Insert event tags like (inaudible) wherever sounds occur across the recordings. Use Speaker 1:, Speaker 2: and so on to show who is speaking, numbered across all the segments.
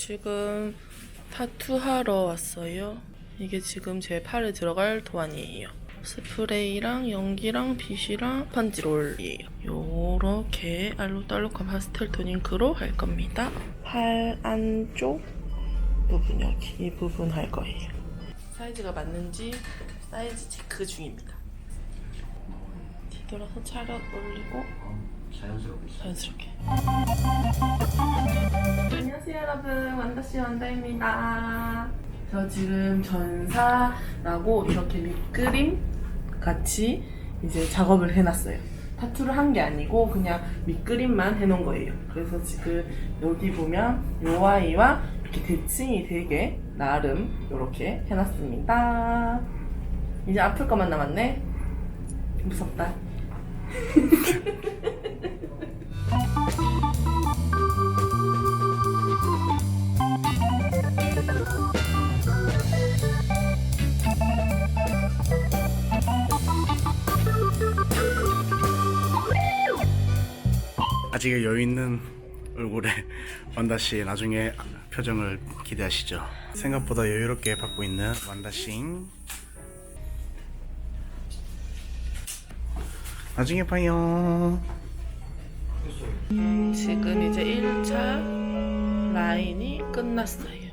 Speaker 1: 지금 타투하러 왔어요. 이게 지금 제 팔에 들어갈 도안이에요. 스프레이랑 연기랑 빗이랑 반지롤이에요. 요렇게 알록달록한 파스텔 톤 잉크로 할 겁니다. 팔 안쪽 부분 여기 이 부분 할 거예요. 사이즈가 맞는지 사이즈 체크 중입니다. 뒤돌아서 차렷 올리고
Speaker 2: 자연스럽게
Speaker 1: 자연스럽게. 안녕하세요 여러분 완다씨 완다입니다. 저 지금 전사라고 이렇게 밑그림 같이 이제 작업을 해놨어요. 타투를 한 게 아니고 그냥 밑그림만 해놓은 거예요. 그래서 지금 여기 보면 요 아이와 이렇게 대칭이 되게 나름 이렇게 해놨습니다. 이제 아플 것만 남았네. 무섭다. (laughs)
Speaker 2: 아직 여유 있는 얼굴에 (laughs) 완다 씨 나중에 표정을 기대하시죠. 생각보다 여유롭게 받고 있는 완다 씨. 나중에 봐요.
Speaker 1: 지금 이제 1차 라인이 끝났어요.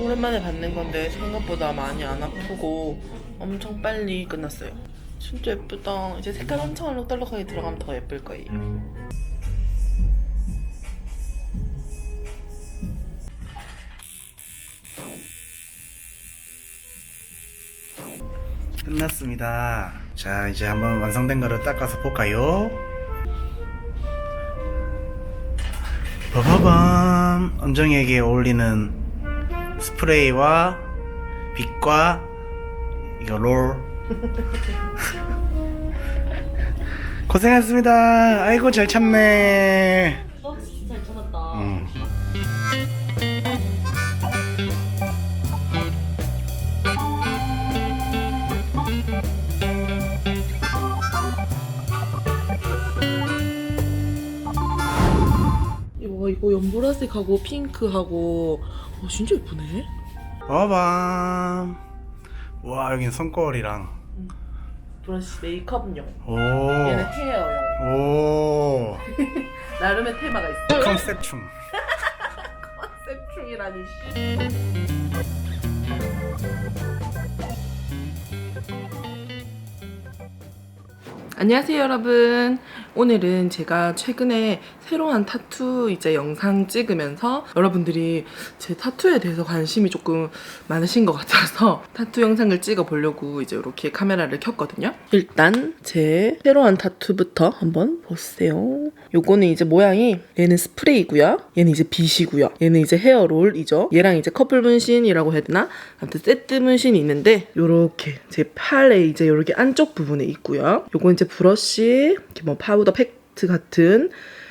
Speaker 1: 오랜만에 받는 건데 생각보다 많이 안 아프고 엄청 빨리 끝났어요. 진짜 예쁘다. 이제 색깔 엄청 알록달록하게 들어가면 더 예쁠 거예요.
Speaker 2: 끝났습니다. 자, 이제 한번 완성된 거를 닦아서 볼까요? 버버밤! 은정이에게 어울리는 스프레이와 빛과 이거 롤. (laughs) 고생하셨습니다. 아이고, 잘 참네.
Speaker 3: 어, 진짜 잘 찾았다.
Speaker 2: 음.
Speaker 1: 보라색하고 핑크하고 어, 진짜 예쁘네.
Speaker 2: 버밤. 와, 여긴 손거울이랑.
Speaker 1: 브러쉬 메이크업용.
Speaker 2: 오.
Speaker 1: 얘는 헤어용.
Speaker 2: 오. (laughs)
Speaker 1: 나름의 테마가 있어.
Speaker 2: 컨셉충. (laughs)
Speaker 1: 컨셉충이라니. 안녕하세요 여러분. 오늘은 제가 최근에 새로운 타투 이제 영상 찍으면서 여러분들이 제 타투에 대해서 관심이 조금 많으신 것 같아서 타투 영상을 찍어 보려고 이제 이렇게 카메라를 켰거든요. 일단 제 새로운 타투부터 한번 보세요. 요거는 이제 모양이 얘는 스프레이고요. 얘는 이제 빗이고요. 얘는 이제 헤어롤이죠. 얘랑 이제 커플 문신이라고 해야 되나? 아무튼 세트 문신이 있는데 요렇게 제 팔에 이제 요렇게 안쪽 부분에 있고요. 요건 이제 브러쉬 이렇게 뭐 파우더 팩트 같은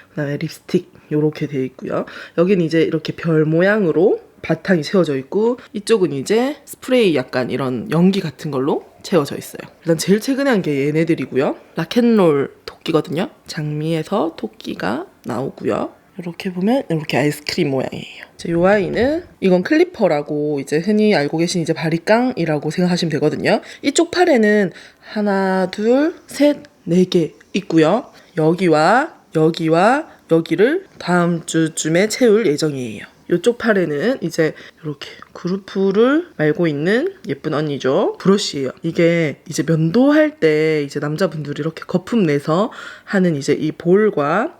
Speaker 1: 그다음에 립스틱 요렇게 돼 있고요 여기는 이제 이렇게 별 모양으로 바탕이 채워져 있고 이쪽은 이제 스프레이 약간 이런 연기 같은 걸로 채워져 있어요. 일단 제일 최근에 한 게 얘네들이고요. 라켓롤 토끼거든요. 장미에서 토끼가 나오고요. 이렇게 보면 이렇게 아이스크림 모양이에요. 이제 요 아이는 이건 클리퍼라고 이제 흔히 알고 계신 이제 바리깡이라고 생각하시면 되거든요. 이쪽 팔에는 하나, 둘, 셋, 네개 있고요. 여기와 여기와 여기를 다음 주쯤에 채울 예정이에요. 이쪽 팔에는 이제 이렇게 그루프를 말고 있는 예쁜 언니죠. 브러쉬예요. 이게 이제 면도할 때 이제 남자분들이 이렇게 거품 내서 하는 이제 이 볼과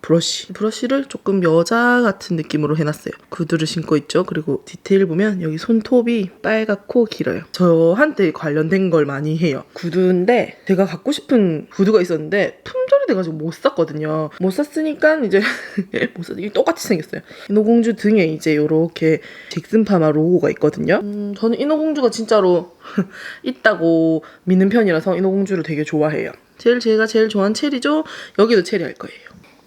Speaker 1: 브러쉬. 브러쉬를 조금 여자 같은 느낌으로 해놨어요. 구두를 신고 있죠. 그리고 디테일 보면 여기 손톱이 빨갛고 길어요. 저한테 관련된 걸 많이 해요. 구두인데 제가 갖고 싶은 구두가 있었는데 품절이 돼가지고 못 샀거든요. 못 샀으니까 이제 (laughs) 못 샀. 이게 똑같이 생겼어요. 인어공주 등에 이제 이렇게 잭슨 파마 로고가 있거든요. 음, 저는 인어공주가 진짜로 (laughs) 있다고 믿는 편이라서 인어공주를 되게 좋아해요. 제일 제가 제일 좋아하는 체리죠. 여기도 체리 할 거예요.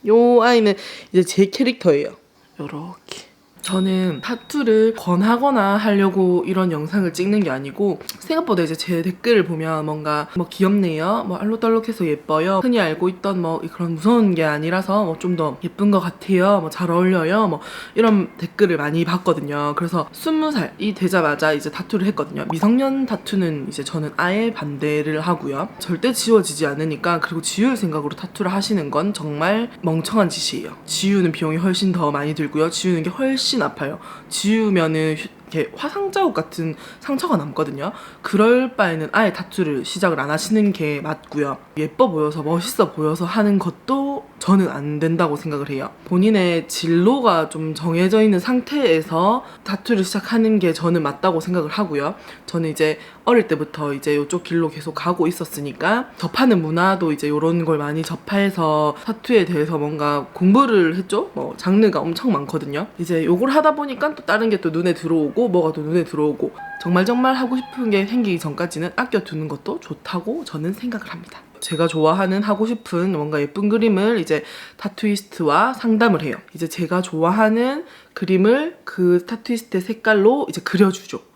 Speaker 1: 요 아이는 이제 제 캐릭터예요. 요렇게 저는 타투를 권하거나 하려고 이런 영상을 찍는 게 아니고 생각보다 이제 제 댓글을 보면 뭔가 뭐 귀엽네요, 뭐 알록달록해서 예뻐요, 흔히 알고 있던 뭐 그런 무서운 게 아니라서 뭐 좀 더 예쁜 것 같아요, 뭐 잘 어울려요, 뭐 이런 댓글을 많이 봤거든요. 그래서 20살이 되자마자 이제 타투를 했거든요. 미성년 타투는 이제 저는 아예 반대를 하고요. 절대 지워지지 않으니까 그리고 지울 생각으로 타투를 하시는 건 정말 멍청한 짓이에요. 지우는 비용이 훨씬 더 많이 들고요. 지우는 게 훨씬 아파요. 지우면은 휴- 이렇게 화상 자국 같은 상처가 남거든요. 그럴 바에는 아예 타투를 시작을 안 하시는 게 맞고요. 예뻐 보여서 멋있어 보여서 하는 것도 저는 안 된다고 생각을 해요. 본인의 진로가 좀 정해져 있는 상태에서 타투를 시작하는 게 저는 맞다고 생각을 하고요. 저는 이제 어릴 때부터 이제 이쪽 길로 계속 가고 있었으니까 접하는 문화도 이제 이런 걸 많이 접해서 타투에 대해서 뭔가 공부를 했죠. 뭐 장르가 엄청 많거든요. 이제 요걸 하다 보니까 또 다른 게 또 눈에 들어오고 뭐가 또 눈에 들어오고 정말 정말 하고 싶은 게 생기기 전까지는 아껴두는 것도 좋다고 저는 생각을 합니다. 제가 좋아하는 하고 싶은 뭔가 예쁜 그림을 이제 타투이스트와 상담을 해요. 이제 제가 좋아하는 그림을 그 타투이스트의 색깔로 이제 그려주죠.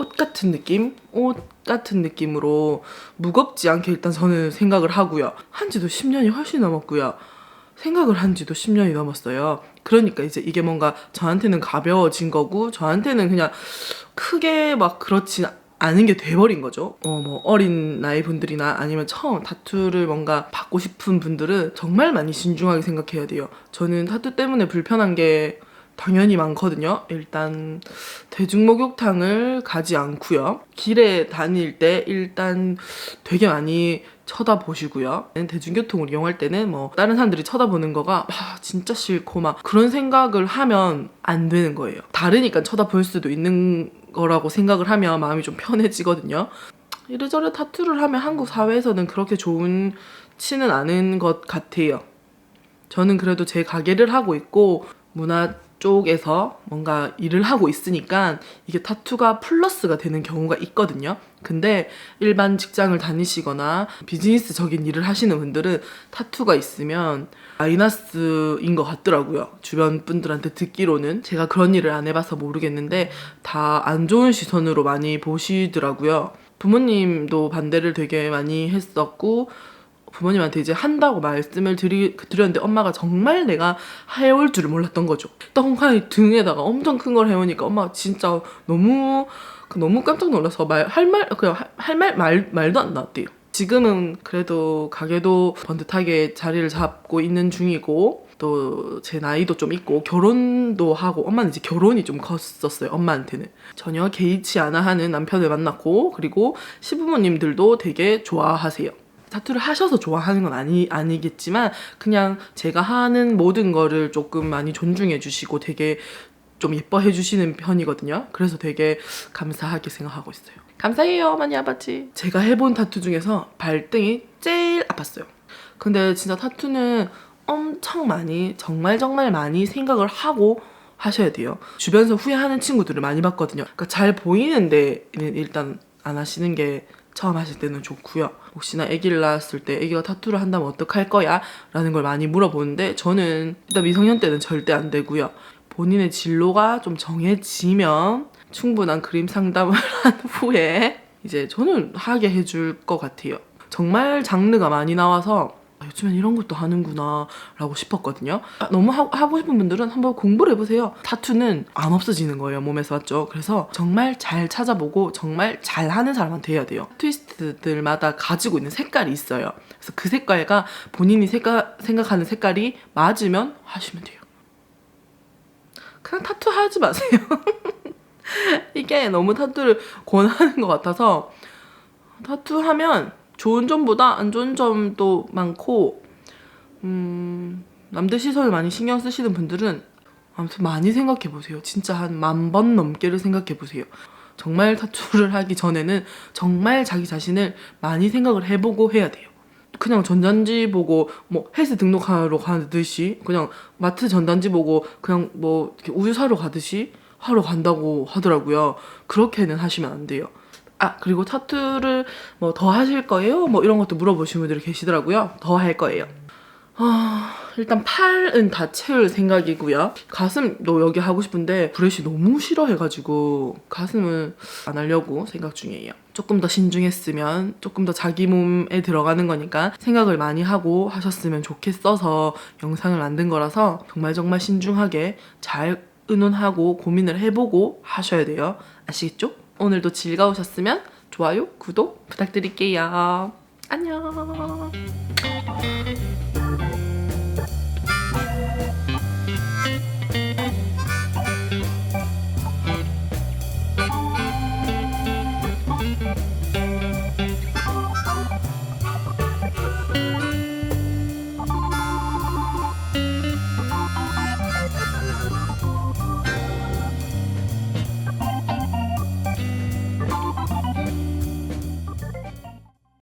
Speaker 1: 옷 같은 느낌? 옷 같은 느낌으로 무겁지 않게 일단 저는 생각을 하고요. 한 지도 10년이 훨씬 넘었고요. 생각을 한 지도 10년이 넘었어요. 그러니까 이제 이게 뭔가 저한테는 가벼워진 거고, 저한테는 그냥 크게 막 그렇진 않은 게 돼버린 거죠. 어, 뭐, 어린 나이 분들이나 아니면 처음 타투를 뭔가 받고 싶은 분들은 정말 많이 신중하게 생각해야 돼요. 저는 타투 때문에 불편한 게 당연히 많거든요. 일단 대중목욕탕을 가지 않고요. 길에 다닐 때 일단 되게 많이 쳐다보시고요. 대중교통을 이용할 때는 뭐 다른 사람들이 쳐다보는 거가 아, 진짜 싫고 막 그런 생각을 하면 안 되는 거예요. 다르니까 쳐다볼 수도 있는 거라고 생각을 하면 마음이 좀 편해지거든요. 이래저래 타투를 하면 한국 사회에서는 그렇게 좋은 치는 않은 것 같아요. 저는 그래도 제 가게를 하고 있고 문화 쪽에서 뭔가 일을 하고 있으니까 이게 타투가 플러스가 되는 경우가 있거든요. 근데 일반 직장을 다니시거나 비즈니스적인 일을 하시는 분들은 타투가 있으면 마이너스인 것 같더라고요. 주변 분들한테 듣기로는 제가 그런 일을 안 해봐서 모르겠는데 다 안 좋은 시선으로 많이 보시더라고요. 부모님도 반대를 되게 많이 했었고 부모님한테 이제 한다고 말씀을 드리, 드렸는데 엄마가 정말 내가 해올 줄을 몰랐던 거죠. 떡하니 등에다가 엄청 큰 걸 해오니까 엄마가 진짜 너무 그 너무 깜짝 놀라서 말 할 말 그냥 할 말 말 말도 안 나왔대요. 지금은 그래도 가게도 번듯하게 자리를 잡고 있는 중이고 또 제 나이도 좀 있고 결혼도 하고 엄마는 이제 결혼이 좀 컸었어요 엄마한테는 전혀 개의치 않아 하는 남편을 만났고 그리고 시부모님들도 되게 좋아하세요 타투를 하셔서 좋아하는 건 아니, 아니겠지만 그냥 제가 하는 모든 거를 조금 많이 존중해 주시고 되게 좀 예뻐해 주시는 편이거든요. 그래서 되게 감사하게 생각하고 있어요. 감사해요, 많이 아팠지. 제가 해본 타투 중에서 발등이 제일 아팠어요. 근데 진짜 타투는 엄청 많이, 정말 정말 많이 생각을 하고 하셔야 돼요. 주변에서 후회하는 친구들을 많이 봤거든요. 그러니까 잘 보이는데 일단 안 하시는 게 처음 하실 때는 좋고요. 혹시나 아기를 낳았을 때 아기가 타투를 한다면 어떡할 거야? 라는 걸 많이 물어보는데 저는 일단 미성년 때는 절대 안 되고요. 본인의 진로가 좀 정해지면 충분한 그림 상담을 (laughs) 한 후에 이제 저는 하게 해줄 것 같아요. 정말 장르가 많이 나와서 아, 요즘엔 이런 것도 하는구나 라고 싶었거든요. 아, 너무 하, 하고 싶은 분들은 한번 공부를 해보세요. 타투는 안 없어지는 거예요, 몸에서 맞죠? 그래서 정말 잘 찾아보고 정말 잘 하는 사람한테 해야 돼요. 트위스트들마다 가지고 있는 색깔이 있어요. 그래서 그 색깔과 본인이 색깔, 생각하는 색깔이 맞으면 하시면 돼요. 그냥 타투 하지 마세요. (laughs) 이게 너무 타투를 권하는 것 같아서 타투 하면 좋은 점보다 안 좋은 점도 많고 음, 남들 시선을 많이 신경 쓰시는 분들은 아무튼 많이 생각해 보세요. 진짜 한 만 번 넘게를 생각해 보세요. 정말 타투를 하기 전에는 정말 자기 자신을 많이 생각을 해보고 해야 돼요. 그냥 전단지 보고 뭐 헬스 등록하러 가듯이 그냥 마트 전단지 보고 그냥 뭐 우유 사러 가듯이 하러 간다고 하더라고요. 그렇게는 하시면 안 돼요. 아 그리고 타투를 뭐 더 하실 거예요? 뭐 이런 것도 물어보시는 분들이 계시더라고요. 더 할 거예요. 아, 일단 팔은 다 채울 생각이고요. 가슴도 여기 하고 싶은데 브레시 너무 싫어해가지고 가슴은 안 하려고 생각 중이에요. 조금 더 신중했으면 조금 더 자기 몸에 들어가는 거니까 생각을 많이 하고 하셨으면 좋겠어서 영상을 만든 거라서 정말 정말 신중하게 잘 의논하고 고민을 해보고 하셔야 돼요. 아시겠죠? 오늘도 즐거우셨으면 좋아요, 구독 부탁드릴게요. 안녕.